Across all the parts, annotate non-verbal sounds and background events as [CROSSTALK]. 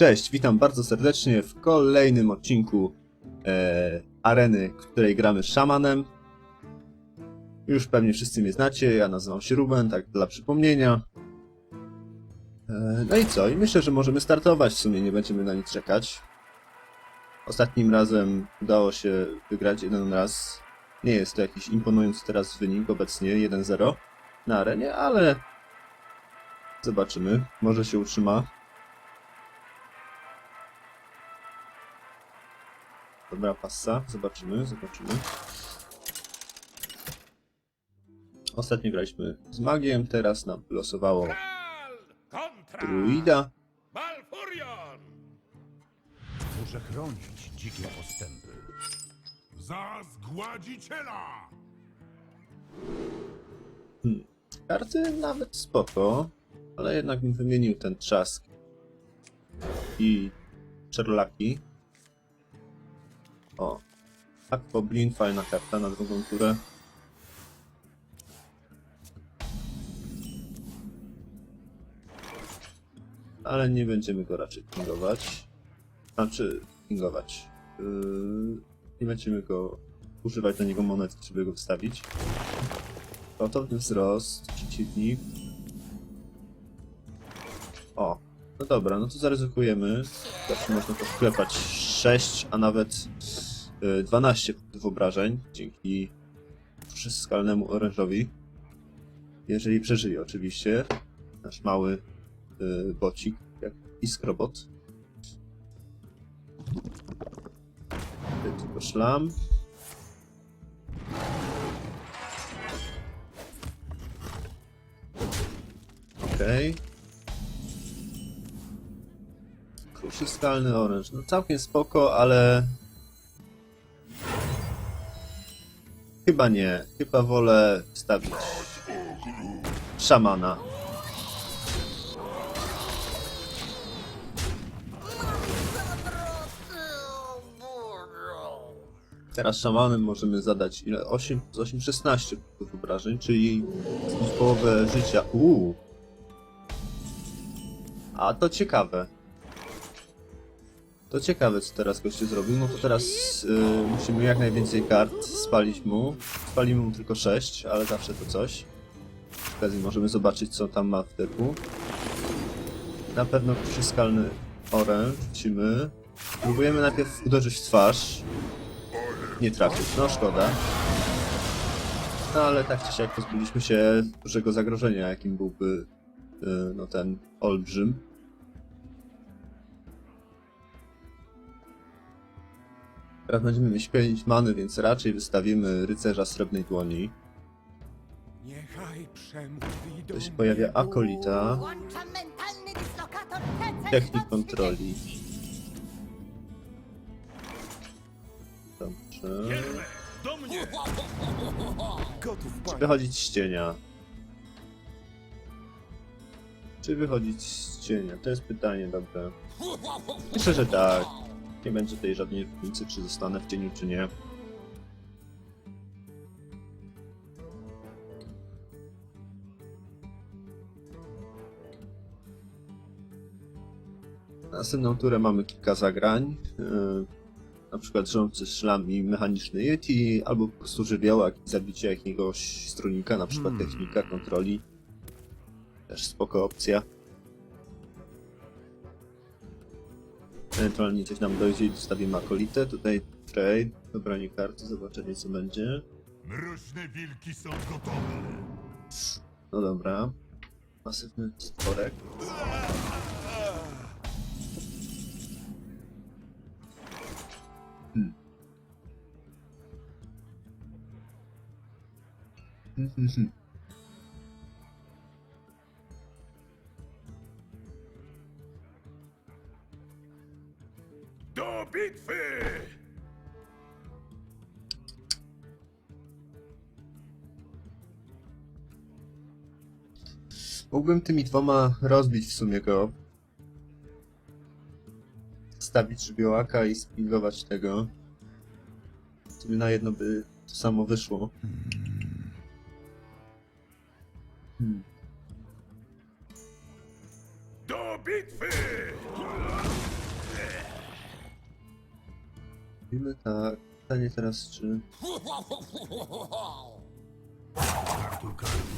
Cześć, witam bardzo serdecznie w kolejnym odcinku e, areny, w której gramy szamanem. Już pewnie wszyscy mnie znacie, ja nazywam się Ruben, tak dla przypomnienia. E, no i co? I myślę, że możemy startować, w sumie nie będziemy na nic czekać. Ostatnim razem udało się wygrać jeden raz. Nie jest to jakiś imponujący teraz wynik, obecnie 1-0 na arenie, ale zobaczymy, może się utrzyma. Dobra, passa. Zobaczymy, zobaczymy. Ostatnio graliśmy z magiem, teraz nam kontra druida. Muszę chronić dzikie postępy. Za zgładziciela! Karty nawet spoko, ale jednak bym wymienił ten trzask i czerlaki. O, Aquablin, fajna karta na drugą turę. Ale nie będziemy go raczej pingować. Znaczy, pingować. Yy, nie będziemy go używać do niego monet, żeby go wstawić. Gwałtowny wzrost, przeciwnik. O, no dobra, no to zaryzykujemy. Zawsze można to wklepać 6, a nawet 12 punktów obrażeń dzięki skalnemu orężowi. Jeżeli przeżyje oczywiście. Nasz mały y, bocik, jak iskrobot. Tylko szlam. Okej. Kruszy skalny oręż. No całkiem spoko, ale... Chyba nie. Chyba wolę wstawić szamana. Teraz szamanem możemy zadać ile? 8 z 8, 16 punktów obrażeń, czyli połowę życia. Uuu. A to ciekawe. To ciekawe, co teraz goście zrobił. No to teraz y, musimy jak najwięcej kart spalić mu. Spalimy mu tylko 6, ale zawsze to coś. W okazji możemy zobaczyć, co tam ma w deku. Na pewno przyskalny oręż rzucimy. Próbujemy najpierw uderzyć w twarz. Nie trafić, no szkoda. No ale tak czy siak pozbyliśmy się dużego zagrożenia, jakim byłby y, no ten olbrzym. Teraz będziemy mieć 5 many, więc raczej wystawimy rycerza srebrnej dłoni. Niechaj przemówi do To się pojawia akolita, Włączam mentalny dyslokator TC technik kontroli. Dobrze. Do mnie! Gotów, Czy panie. wychodzić z cienia? Czy wychodzić z cienia? To jest pytanie, dobre. Myślę, że tak. Nie będzie tutaj żadnej różnicy, czy zostanę w cieniu, czy nie. Na następną turę mamy kilka zagrań. Yy, na przykład rządcy szlam i mechaniczny Yeti, albo po prostu żywiołak i zabicie jakiegoś strunika, na przykład Hmm. technika kontroli. Też spoko opcja. Ewentualnie coś nam dojdzie i dostawimy akolitę. Tutaj trade, dobranie karty, zobaczenie co będzie. Mroczne wilki są gotowe! No dobra. Masywny stworek. Hmm. Hmm, hmm, hmm. Mógłbym tymi dwoma rozbić w sumie go. Stawić żywiołaka i spingować tego. W sumie na jedno by to samo wyszło. Hmm. Do bitwy! Robimy tak. Pytanie teraz, czy... [LAUGHS]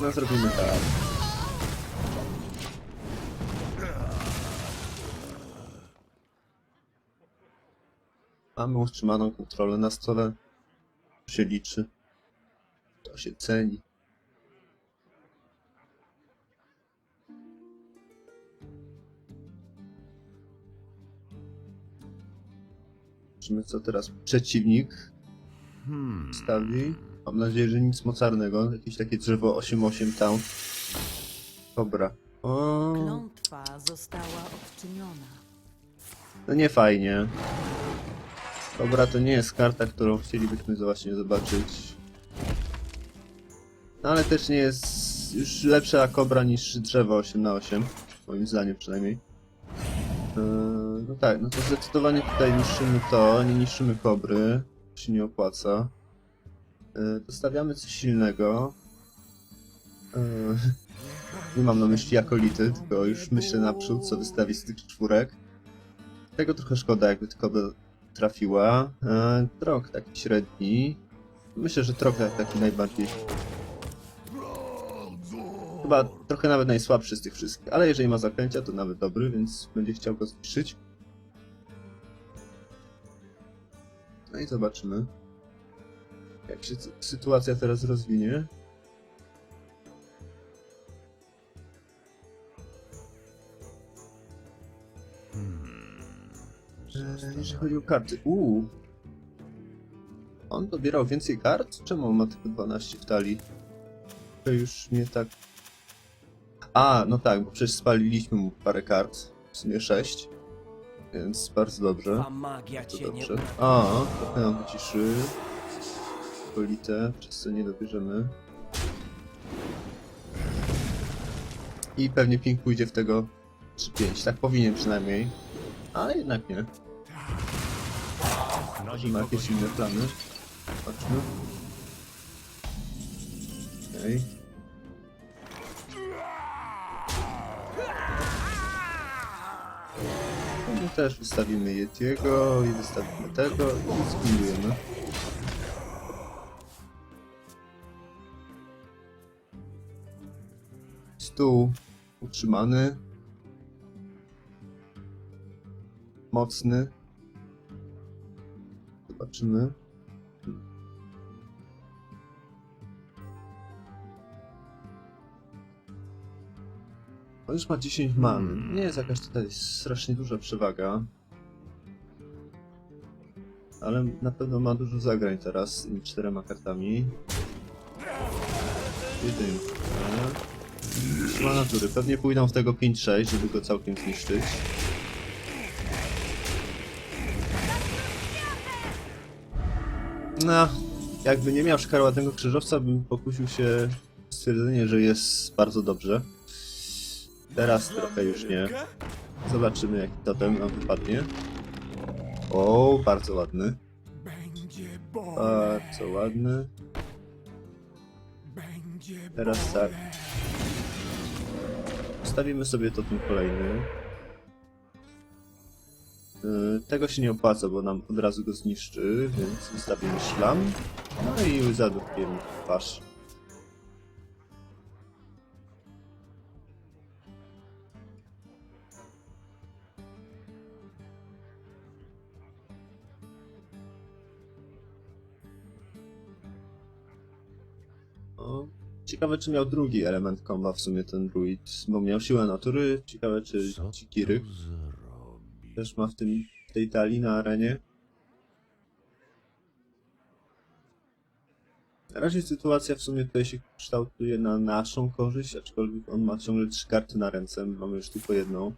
No zrobimy tak. Mamy utrzymaną kontrolę na stole. To się liczy. To się ceni. Zobaczymy co teraz przeciwnik Hmm. stawi. Mam nadzieję, że nic mocarnego. Jakieś takie drzewo 8-8 tam. Dobra. O, Klątwa została odczyniona. no nie fajnie. Dobra, to nie jest karta, którą chcielibyśmy właśnie zobaczyć. No ale też nie jest już lepsza kobra niż drzewo 8 na 8 Moim zdaniem przynajmniej. Eee, no tak, no to zdecydowanie tutaj niszczymy to, nie niszczymy kobry. Się nie opłaca. Dostawiamy coś silnego. Eee, [LAUGHS] nie mam na myśli akolity, tylko już myślę naprzód, co wystawić z tych czwórek. Tego trochę szkoda, jakby tylko trafiła. Trok taki średni. Myślę, że trok taki najbardziej. Chyba trochę nawet najsłabszy z tych wszystkich, ale jeżeli ma zaklęcia, to nawet dobry, więc będzie chciał go zniszczyć. No i zobaczymy, jak się sy- sytuacja teraz rozwinie. O karty. Uuu. On dobierał więcej kart? Czemu on ma tylko 12 w talii? To już nie tak. A, no tak, bo przecież spaliliśmy mu parę kart. W sumie 6. Więc bardzo dobrze. Magia cię nie dobrze. A, trochę nam wyciszy. Polite, przez co nie dobierzemy. I pewnie ping pójdzie w tego 3-5. Tak powinien przynajmniej. Ale jednak nie. Może ma jakieś inne plany. Zobaczmy. Okej. No też wystawimy Yetiego i wystawimy tego i zbindujemy. Stół utrzymany. Mocny. Zobaczymy. On już ma 10 man. Nie jest jakaś tutaj strasznie duża przewaga. Ale na pewno ma dużo zagrań teraz z tymi czterema kartami. Jedynka. Trzyma natury. Pewnie pójdą w tego 5-6, żeby go całkiem zniszczyć. Jakby nie miał szkarłatnego krzyżowca, bym pokusił się stwierdzenie, że jest bardzo dobrze. Teraz trochę już nie. Zobaczymy jaki totem nam wypadnie. O, bardzo ładny. Bardzo ładny. Teraz tak. Wstawimy sobie totem kolejny. Yy, Tego się nie opłaca, bo nam od razu go zniszczy, więc wystawimy szlam. No i zadupkiem twarz. Ciekawe czy miał drugi element komba w sumie ten druid, bo miał siłę natury. Ciekawe czy tu zrobi? Też ma w tym tej talii na arenie. Na razie sytuacja w sumie tutaj się kształtuje na naszą korzyść, aczkolwiek on ma ciągle trzy karty na ręce, my mamy już tylko jedną.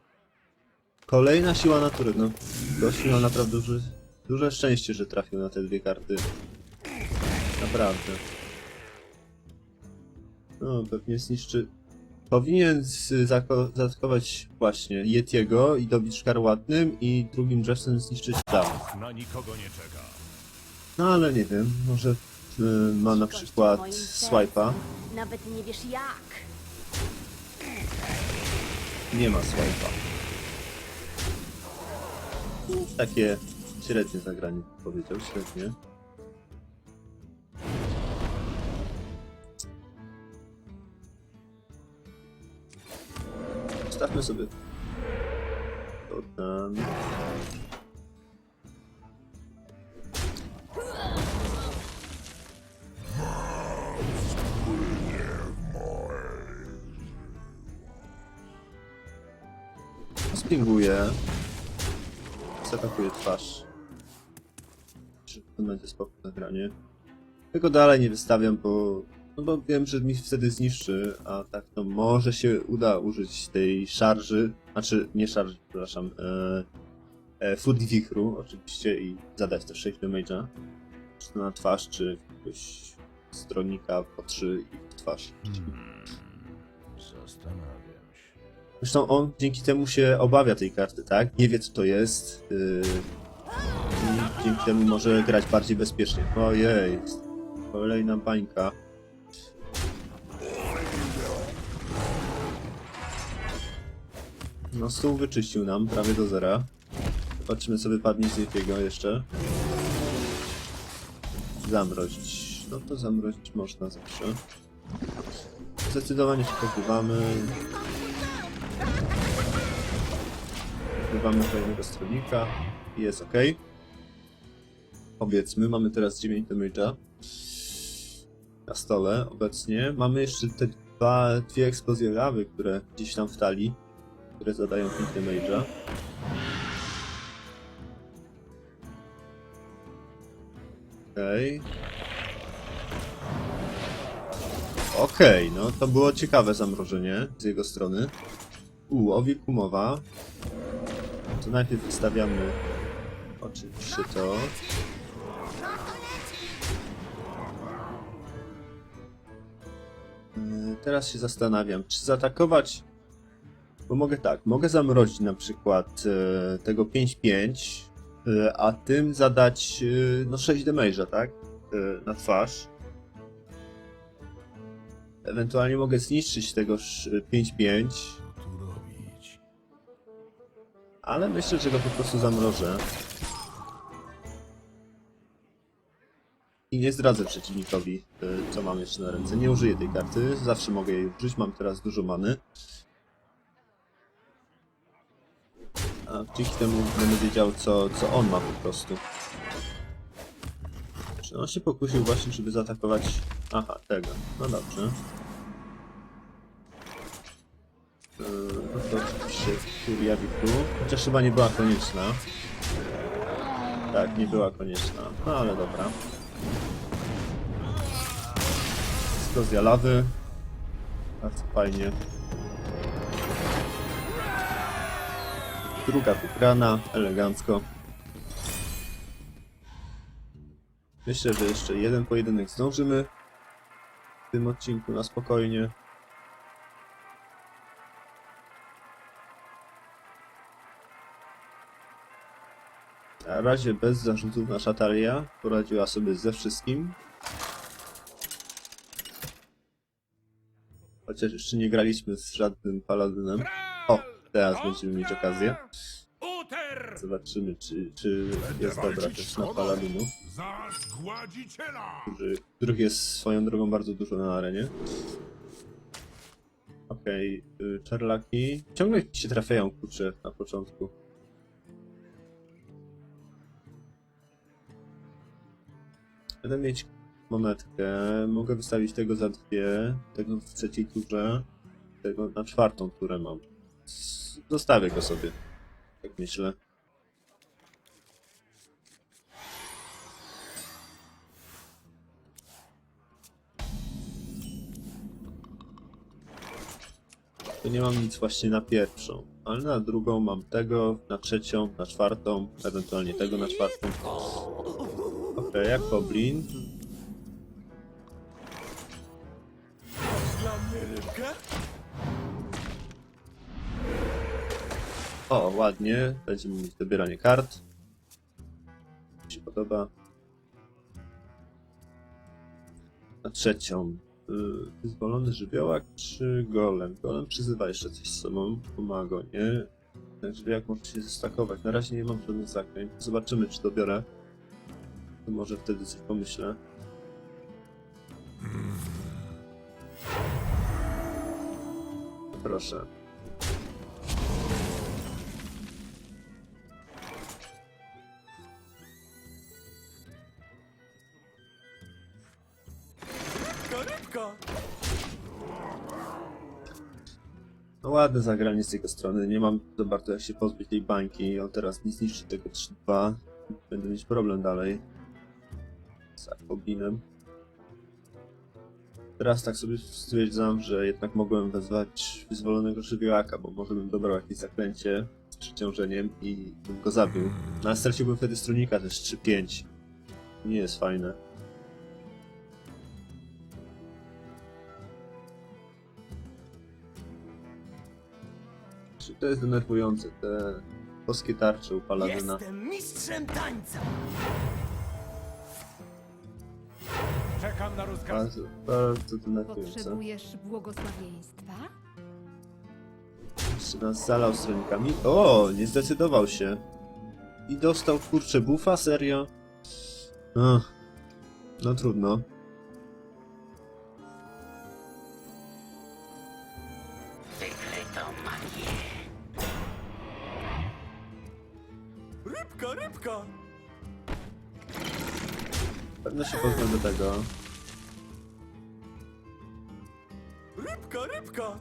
Kolejna siła natury, no. Gość miał naprawdę duże, duże szczęście, że trafił na te dwie karty. Naprawdę. No, pewnie zniszczy... Powinien zaatakować właśnie Yetiego i dobić szkarłatnym i drugim drzewcem zniszczyć tam. Na nikogo nie czeka. No ale nie wiem, może y, ma na przykład swipe'a. Nawet nie wiesz jak. Nie ma swipe'a. Takie Średnie zagranie, powiedział, średnie. Stawmy sobie to tam. Spinguję. Zaatakuje twarz. Czy to będzie spoko nagranie. Tego dalej nie wystawiam, bo, no bo wiem, że mi wtedy zniszczy, a tak to może się uda użyć tej szarży, znaczy nie szarży, przepraszam, e, e, Food Wichru oczywiście i zadać też 6 damage'a. Czy to na twarz, czy jakiegoś stronnika po 3 i w twarz. Zastanawiam się. Zresztą on dzięki temu się obawia tej karty, tak? Nie wie co to jest. Yy... I dzięki temu może grać bardziej bezpiecznie. Ojej, kolejna bańka. No stół wyczyścił nam prawie do zera. Zobaczymy co wypadnie z jego jeszcze. Zamrozić. No to zamrozić można zawsze. Zdecydowanie się pozbywamy. Wybywamy kolejnego stronnika i jest ok. Powiedzmy, mamy teraz 9 damage'a na stole obecnie. Mamy jeszcze te dwa, dwie eksplozje lawy, które gdzieś tam w talii, które zadają 5 damage'a. Okej. Okej, no to było ciekawe zamrożenie z jego strony. U, o wilku mowa. To najpierw wystawiamy oczywiście to. Yy, Teraz się zastanawiam, czy zaatakować. Bo mogę tak, mogę zamrozić na przykład e, tego 5-5, e, a tym zadać e, no 6 damage'a, tak? E, na twarz. Ewentualnie mogę zniszczyć tego sz- 5-5. Tu robić. Ale myślę, że go po prostu zamrożę. I nie zdradzę przeciwnikowi, y, co mam jeszcze na ręce. Nie użyję tej karty, zawsze mogę jej użyć, mam teraz dużo many. A dzięki temu będę wiedział, co, co on ma po prostu. Czy on się pokusił właśnie, żeby zaatakować... Aha, tego. No dobrze. Yy, No to oczywiście Furia Wiku. Chociaż chyba nie była konieczna. Tak, nie była konieczna. No ale dobra. Eksplozja lawy. Bardzo fajnie. Druga wygrana, elegancko. Myślę, że jeszcze jeden pojedynek zdążymy w tym odcinku na spokojnie. Na razie bez zarzutów nasza talia poradziła sobie ze wszystkim. Chociaż jeszcze nie graliśmy z żadnym paladynem. O, teraz będziemy mieć okazję. Zobaczymy, czy, czy jest dobra też na zgładziciela! który, których jest swoją drogą bardzo dużo na arenie. Okej, okay, czarlaki. Ciągle się trafiają kurcze na początku. Będę mieć monetkę. Mogę wystawić tego za dwie, tego w trzeciej turze, tego na czwartą turę mam. Zostawię go sobie. Tak myślę. To nie mam nic właśnie na pierwszą, ale na drugą mam tego, na trzecią, na czwartą, ewentualnie tego na czwartą. Okej, jak Goblin. O, ładnie. Będziemy mieć dobieranie kart. Mi się podoba. Na trzecią. Wyzwolony żywiołak czy golem? Golem przyzywa jeszcze coś z sobą. Pomaga, nie? Także jak można się zestakować. Na razie nie mam żadnych zaklęć. Zobaczymy, czy dobiorę. To może wtedy coś pomyślę. Proszę. Ładne zagranie z jego strony. Nie mam za bardzo jak się pozbyć tej bańki. On teraz nie zniszczy tego 3-2. Będę mieć problem dalej. Z Akobinem. Teraz tak sobie stwierdzam, że jednak mogłem wezwać wyzwolonego żywiołaka, bo może bym dobrał jakieś zaklęcie z przeciążeniem i bym go zabił. No ale straciłbym wtedy strunika też 3-5. Nie jest fajne. Czy to jest denerwujące, te boskie tarcze u Paladyna. Jestem mistrzem tańca! Czekam na rozkaz. Bardzo, bardzo denerwujące. Potrzebujesz błogosławieństwa? Jeszcze nas zalał stronikami. O, nie zdecydował się. I dostał kurczę bufa, serio? Ach, no trudno. Pewno się pozbę do tego. Rybka, rybka!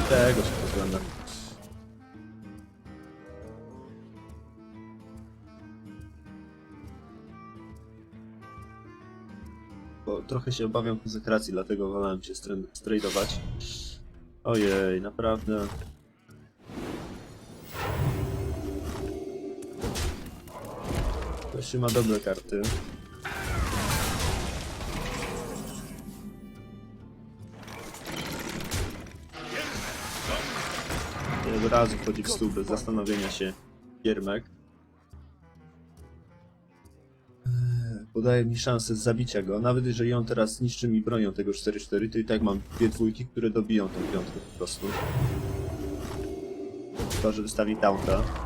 I tego się pozbędę. Bo trochę się obawiam konsekracji, dlatego wolałem się stra- stradować. Ojej, naprawdę. Ktoś ma dobre karty. I od razu wchodzi w stół bez zastanowienia się Giermek. Eee, Podaje mi szansę zabicia go. Nawet jeżeli on teraz zniszczy mi bronią tego 4-4, to i tak mam dwie dwójki, które dobiją tą piątkę po prostu. Chyba, że wystawi taunta.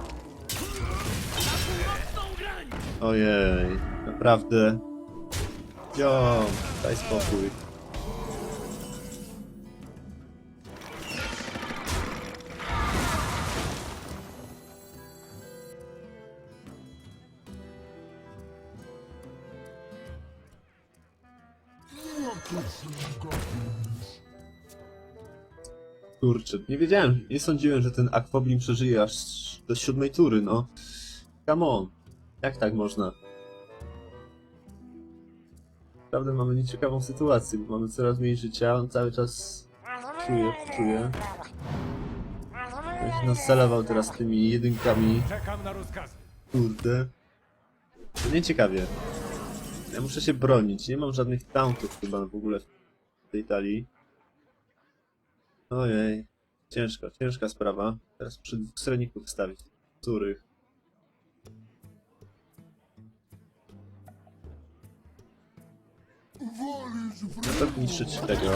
Ojej, naprawdę. Jo, daj spokój. Kurczę, nie wiedziałem, nie sądziłem, że ten Aquablin przeżyje aż do siódmej tury, no. Come on. Jak tak można? Naprawdę mamy nieciekawą sytuację, bo mamy coraz mniej życia, on cały czas czuje, czuje. Ja się nas zalewał teraz tymi jedynkami, Czekam na rozkazy. kurde. To nie ciekawie. Ja muszę się bronić, nie mam żadnych tauntów chyba w ogóle w tej talii. Ojej, ciężko, ciężka sprawa. Teraz muszę dwóch stronników wstawić, których. Na pewno niszczyć tego.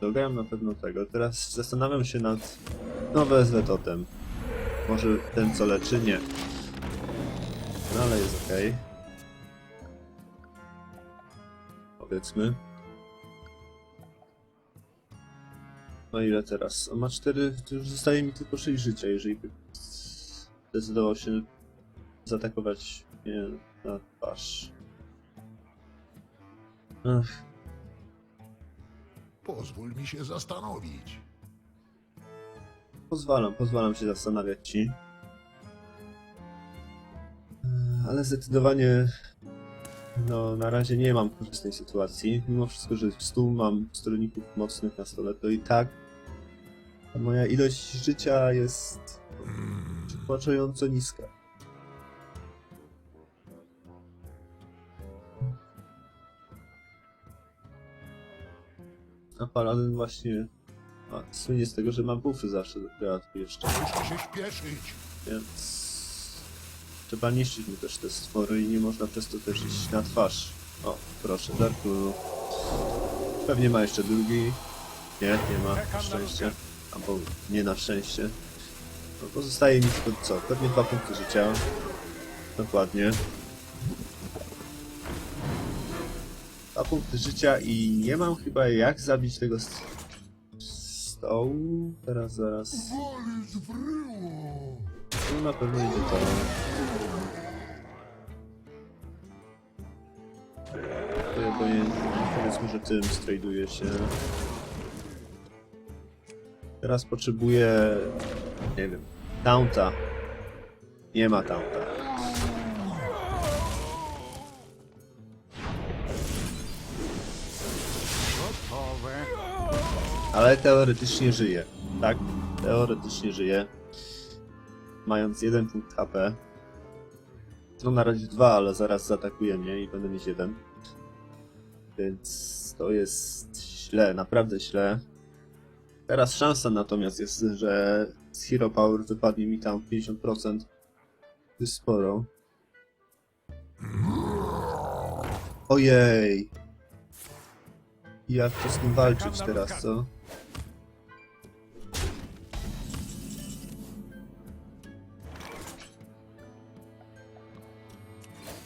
Dograłem na pewno tego. Teraz zastanawiam się nad... No totem. Może ten co leczy? Nie. No ale jest okej. Powiedzmy. No ile teraz? On ma 4, to już zostaje mi tylko 6 życia, jeżeli by zdecydował się zaatakować mnie na twarz. Ach, Pozwól mi się zastanowić. pozwalam, pozwalam się zastanawiać ci. Ale zdecydowanie no na razie nie mam korzystnej sytuacji. Mimo wszystko, że w stół mam stronników mocnych na stole, to i tak moja ilość życia jest przytłaczająco niska. A Paladin właśnie a, słynie z tego, że ma buffy zawsze do kreatur jeszcze, Muszę się śpieszyć. więc Trzeba niszczyć mu też te stwory i nie można przez to też iść na twarz. O, proszę, Darku. Pewnie ma jeszcze drugi. Nie, nie ma, szczęście. Albo nie na szczęście. No pozostaje mi tylko co? Pewnie dwa punkty życia. Dokładnie. Dwa punkty życia i nie mam chyba jak zabić tego st- stołu. Teraz zaraz. Tu na pewno idzie to. To ja powinien, powiedzmy, że tym straduję się. Teraz potrzebuję, nie wiem, taunta. Nie ma taunta. Ale teoretycznie żyje. Tak, teoretycznie żyje. Mając jeden punkt HP. No na razie dwa, ale zaraz zaatakuje mnie i będę mieć jeden. Więc to jest źle, naprawdę źle. Teraz szansa natomiast jest, że z Hero Power wypadnie mi tam 50%. To jest sporo. Ojej. Jak to z tym walczyć teraz, co?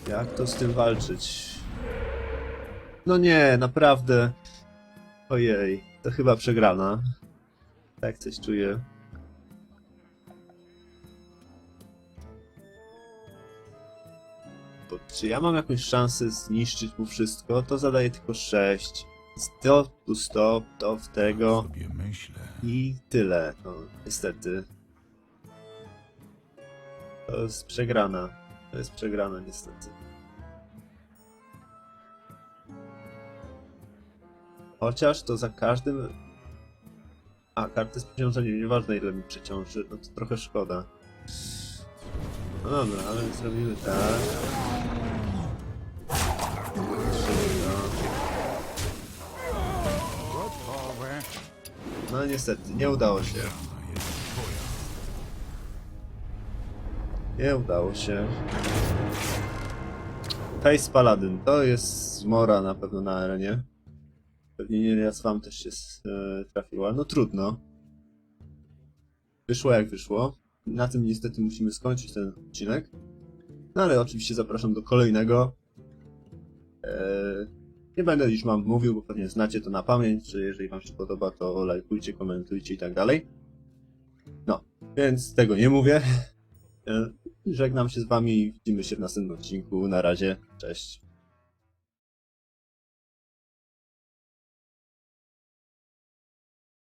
Jak to z tym walczyć? No nie, naprawdę. Ojej, to chyba przegrana. Tak coś czuję. Bo czy ja mam jakąś szansę zniszczyć mu wszystko? To zadaje tylko 6. Stop, tu stop, to w tego. Myślę. I tyle, no niestety. To jest przegrana. To jest przegrana niestety. Chociaż to za każdym... A, karty z przeciążeniem, nieważne ile mi przeciąży, no to trochę szkoda. No dobra, ale zrobimy tak. No. Niestety, nie udało się. Nie udało się. Face Paladin, to jest zmora na pewno na arenie. Pewnie nie wam też się e, trafiła. No trudno. Wyszło jak wyszło. Na tym niestety musimy skończyć ten odcinek. No ale oczywiście zapraszam do kolejnego. E, nie będę już wam mówił, bo pewnie znacie to na pamięć, że jeżeli wam się podoba, to lajkujcie, komentujcie i tak dalej. No, więc tego nie mówię. E, Żegnam się z wami widzimy się w następnym odcinku. Na razie, cześć.